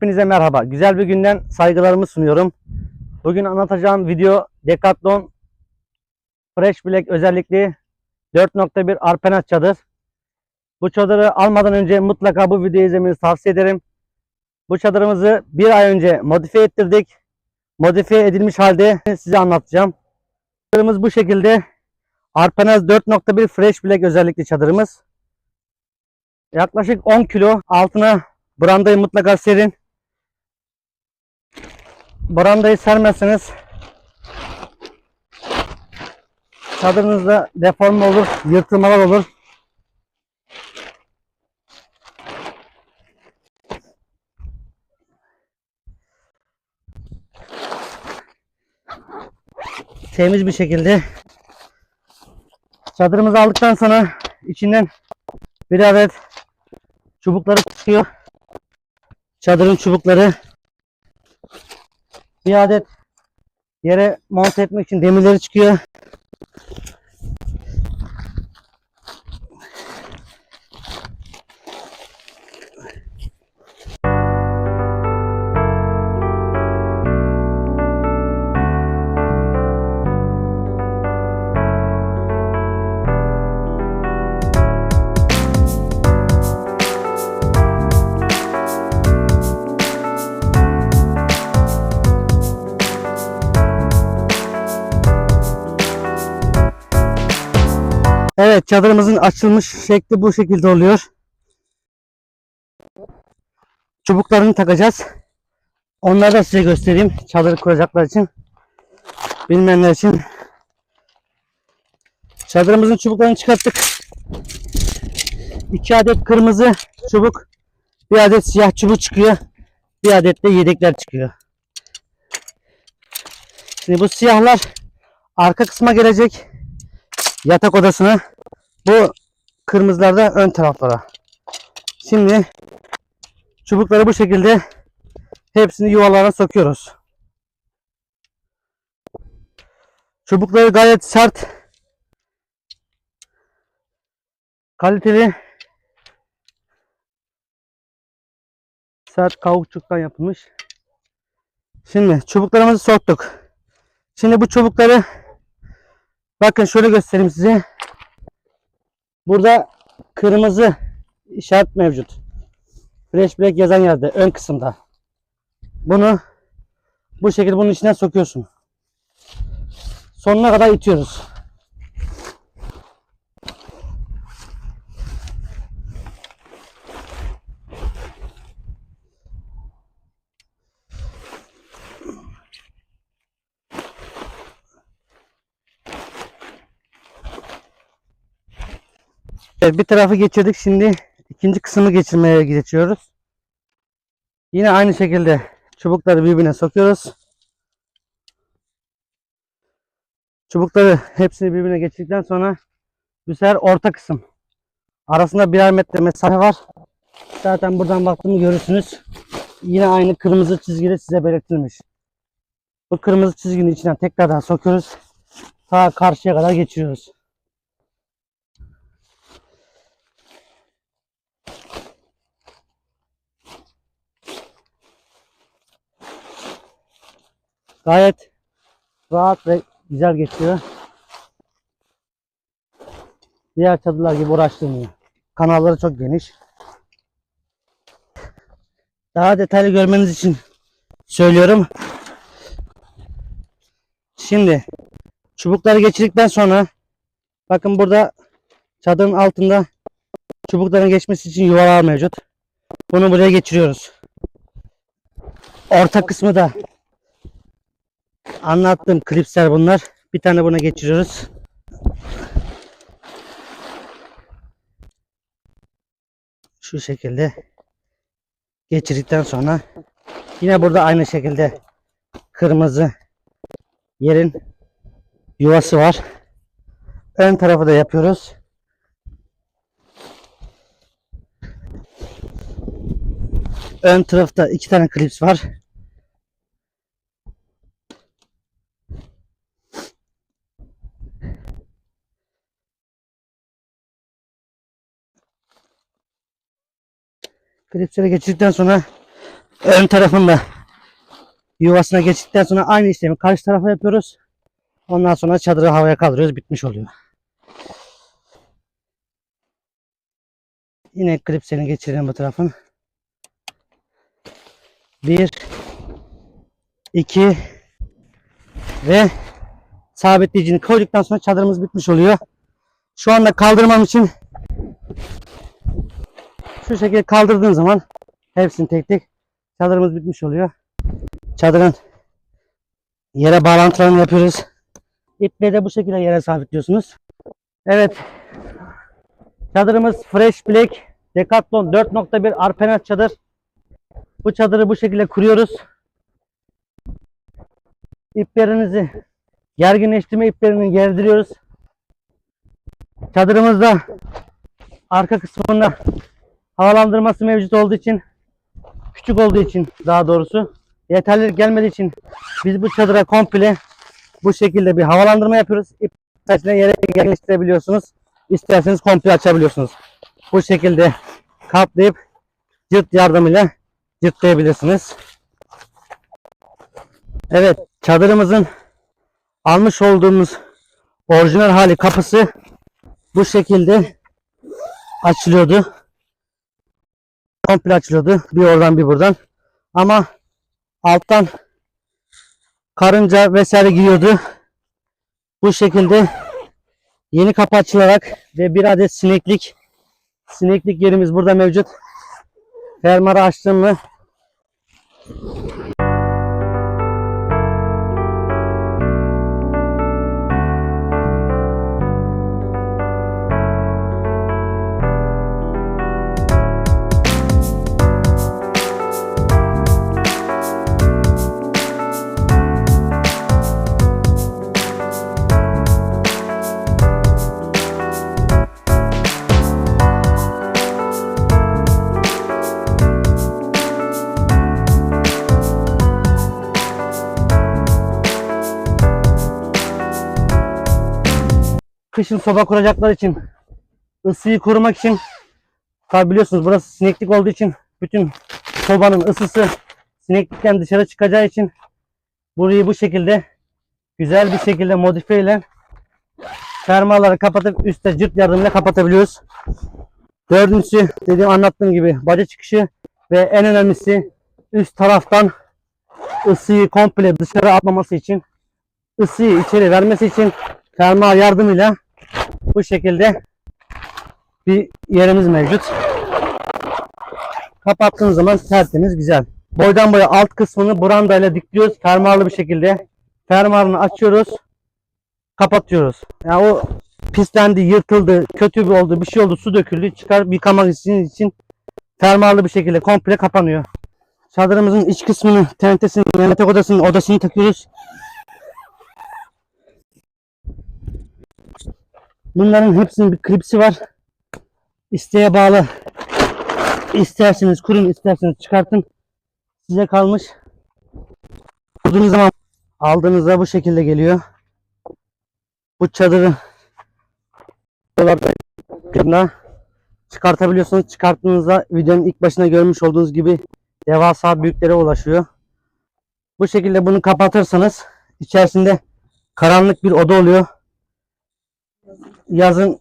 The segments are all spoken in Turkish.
Hepinize merhaba. Güzel bir günden saygılarımı sunuyorum. Bugün anlatacağım video Decathlon Fresh Black özellikli 4.1 Arpenat çadır. Bu çadırı almadan önce mutlaka bu videoyu izlemenizi tavsiye ederim. Bu çadırımızı bir ay önce modifiye ettirdik. Modifiye edilmiş halde size anlatacağım. Çadırımız bu şekilde. Arpenaz 4.1 Fresh Black özellikli çadırımız. Yaklaşık 10 kilo altına brandayı mutlaka serin. Brandayı sermezseniz çadırınızda deforme olur, yırtılmalar olur. Temiz bir şekilde çadırımızı aldıktan sonra içinden bir adet çubukları çıkıyor. Çadırın çubukları bir adet yere monte etmek için demirleri çıkıyor. Evet çadırımızın açılmış şekli bu şekilde oluyor. Çubuklarını takacağız. Onları da size göstereyim. Çadır kuracaklar için. Bilmeyenler için. Çadırımızın çubuklarını çıkarttık. İki adet kırmızı çubuk. Bir adet siyah çubuk çıkıyor. Bir adet de yedekler çıkıyor. Şimdi bu siyahlar arka kısma gelecek. Yatak odasına. Bu kırmızılar da ön taraflara. Şimdi çubukları bu şekilde hepsini yuvalara sokuyoruz. Çubukları gayet sert. Kaliteli sert kauçuktan yapılmış. Şimdi çubuklarımızı soktuk. Şimdi bu çubukları bakın şöyle göstereyim size. Burada kırmızı işaret mevcut. Fresh Black yazan yerde ön kısımda. Bunu bu şekilde bunun içine sokuyorsun. Sonuna kadar itiyoruz. Evet, bir tarafı geçirdik. Şimdi ikinci kısmı geçirmeye geçiyoruz. Yine aynı şekilde çubukları birbirine sokuyoruz. Çubukları hepsini birbirine geçirdikten sonra bu sefer orta kısım. Arasında birer metre mesafe var. Zaten buradan baktığımı görürsünüz. Yine aynı kırmızı çizgide size belirtilmiş. Bu kırmızı çizginin içinden tekrardan sokuyoruz. Ta karşıya kadar geçiriyoruz. Gayet rahat ve güzel geçiyor. Diğer çadırlar gibi uğraştırmıyor. Kanalları çok geniş. Daha detaylı görmeniz için söylüyorum. Şimdi çubukları geçirdikten sonra bakın burada çadırın altında çubukların geçmesi için yuvalar mevcut. Bunu buraya geçiriyoruz. Orta kısmı da anlattığım klipsler bunlar. Bir tane buna geçiriyoruz. Şu şekilde geçirdikten sonra yine burada aynı şekilde kırmızı yerin yuvası var. Ön tarafı da yapıyoruz. Ön tarafta iki tane klips var. Klipsleri geçirdikten sonra ön tarafında yuvasına geçtikten sonra aynı işlemi karşı tarafa yapıyoruz. Ondan sonra çadırı havaya kaldırıyoruz. Bitmiş oluyor. Yine klipsini geçirelim bu tarafın. Bir, iki ve sabitleyicini koyduktan sonra çadırımız bitmiş oluyor. Şu anda kaldırmam için şu şekilde kaldırdığın zaman hepsini tek tek çadırımız bitmiş oluyor. Çadırın yere bağlantılarını yapıyoruz. İple de bu şekilde yere sabitliyorsunuz. Evet. Çadırımız Fresh Black Decathlon 4.1 Arpenet çadır. Bu çadırı bu şekilde kuruyoruz. İplerinizi gerginleştirme iplerini gerdiriyoruz. Çadırımızda arka kısmında havalandırması mevcut olduğu için küçük olduğu için daha doğrusu yeterlilik gelmediği için biz bu çadıra komple bu şekilde bir havalandırma yapıyoruz. İp sayesinde yere yerleştirebiliyorsunuz. İsterseniz komple açabiliyorsunuz. Bu şekilde kaplayıp cırt yardımıyla cırtlayabilirsiniz. Evet çadırımızın almış olduğumuz orijinal hali kapısı bu şekilde açılıyordu. Komple açılıyordu. Bir oradan bir buradan. Ama alttan karınca vesaire giriyordu. Bu şekilde yeni kapı açılarak ve bir adet sineklik sineklik yerimiz burada mevcut. Fermuarı açtım mı kışın soba kuracaklar için ısıyı korumak için tabi biliyorsunuz burası sineklik olduğu için bütün sobanın ısısı sineklikten dışarı çıkacağı için burayı bu şekilde güzel bir şekilde modifiye ile fermuarları kapatıp üstte cırt yardımıyla kapatabiliyoruz. Dördüncüsü dediğim anlattığım gibi baca çıkışı ve en önemlisi üst taraftan ısıyı komple dışarı atmaması için ısıyı içeri vermesi için fermuar yardımıyla bu şekilde bir yerimiz mevcut. Kapattığınız zaman tertemiz güzel. Boydan boya alt kısmını brandayla dikliyoruz. Fermuarlı bir şekilde. Fermuarını açıyoruz. Kapatıyoruz. Yani o pislendi, yırtıldı, kötü bir oldu, bir şey oldu, su döküldü. Çıkar yıkamak için, için fermuarlı bir şekilde komple kapanıyor. Çadırımızın iç kısmını, tentesini, yatak odasının odasını takıyoruz. Bunların hepsinin bir klipsi var. İsteğe bağlı. İsterseniz kurun, isterseniz çıkartın. Size kalmış. Kurduğunuz zaman aldığınızda bu şekilde geliyor. Bu çadırı çıkartabiliyorsunuz. Çıkarttığınızda videonun ilk başına görmüş olduğunuz gibi devasa büyüklere ulaşıyor. Bu şekilde bunu kapatırsanız içerisinde karanlık bir oda oluyor yazın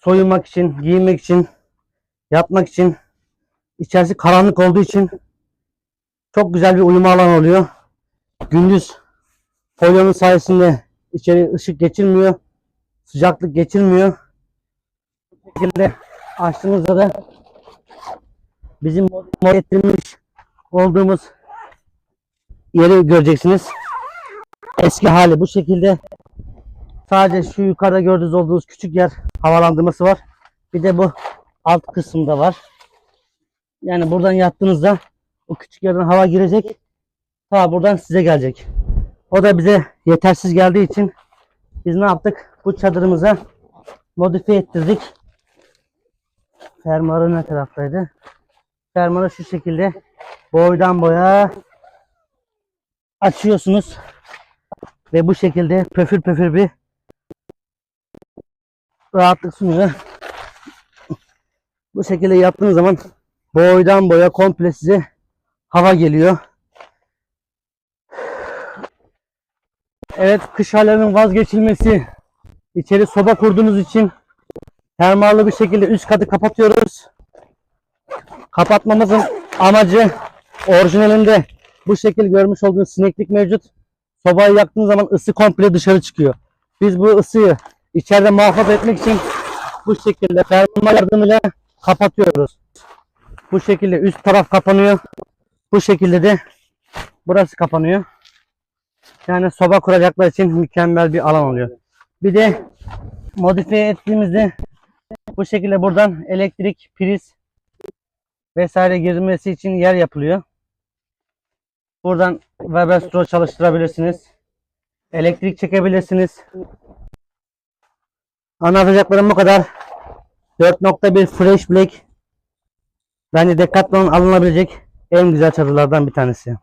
soyunmak için, giyinmek için, yatmak için içerisi karanlık olduğu için çok güzel bir uyuma alanı oluyor. Gündüz folyonun sayesinde içeri ışık geçirmiyor, sıcaklık geçirmiyor. Bu şekilde açtığımızda da bizim mod ettirmiş olduğumuz yeri göreceksiniz. Eski hali bu şekilde Sadece şu yukarıda gördüğünüz olduğunuz küçük yer havalandırması var. Bir de bu alt kısımda var. Yani buradan yattığınızda o küçük yerden hava girecek. Ta buradan size gelecek. O da bize yetersiz geldiği için biz ne yaptık? Bu çadırımıza modifiye ettirdik. Fermuarı ne taraftaydı? Fermuarı şu şekilde boydan boya açıyorsunuz. Ve bu şekilde pöfür pöfür bir rahatlık sunuyor. Bu şekilde yaptığınız zaman boydan boya komple size hava geliyor. Evet kış aylarının vazgeçilmesi. İçeri soba kurduğunuz için termallı bir şekilde üst katı kapatıyoruz. Kapatmamızın amacı orijinalinde bu şekil görmüş olduğunuz sineklik mevcut. Sobayı yaktığınız zaman ısı komple dışarı çıkıyor. Biz bu ısıyı içeride muhafaza etmek için bu şekilde termal yardımıyla kapatıyoruz. Bu şekilde üst taraf kapanıyor. Bu şekilde de burası kapanıyor. Yani soba kuracaklar için mükemmel bir alan oluyor. Bir de modifiye ettiğimizde bu şekilde buradan elektrik, priz vesaire girmesi için yer yapılıyor. Buradan Weber çalıştırabilirsiniz. Elektrik çekebilirsiniz. Anlatacaklarım bu kadar. 4.1 Fresh Black bence Decathlon alınabilecek en güzel çadırlardan bir tanesi.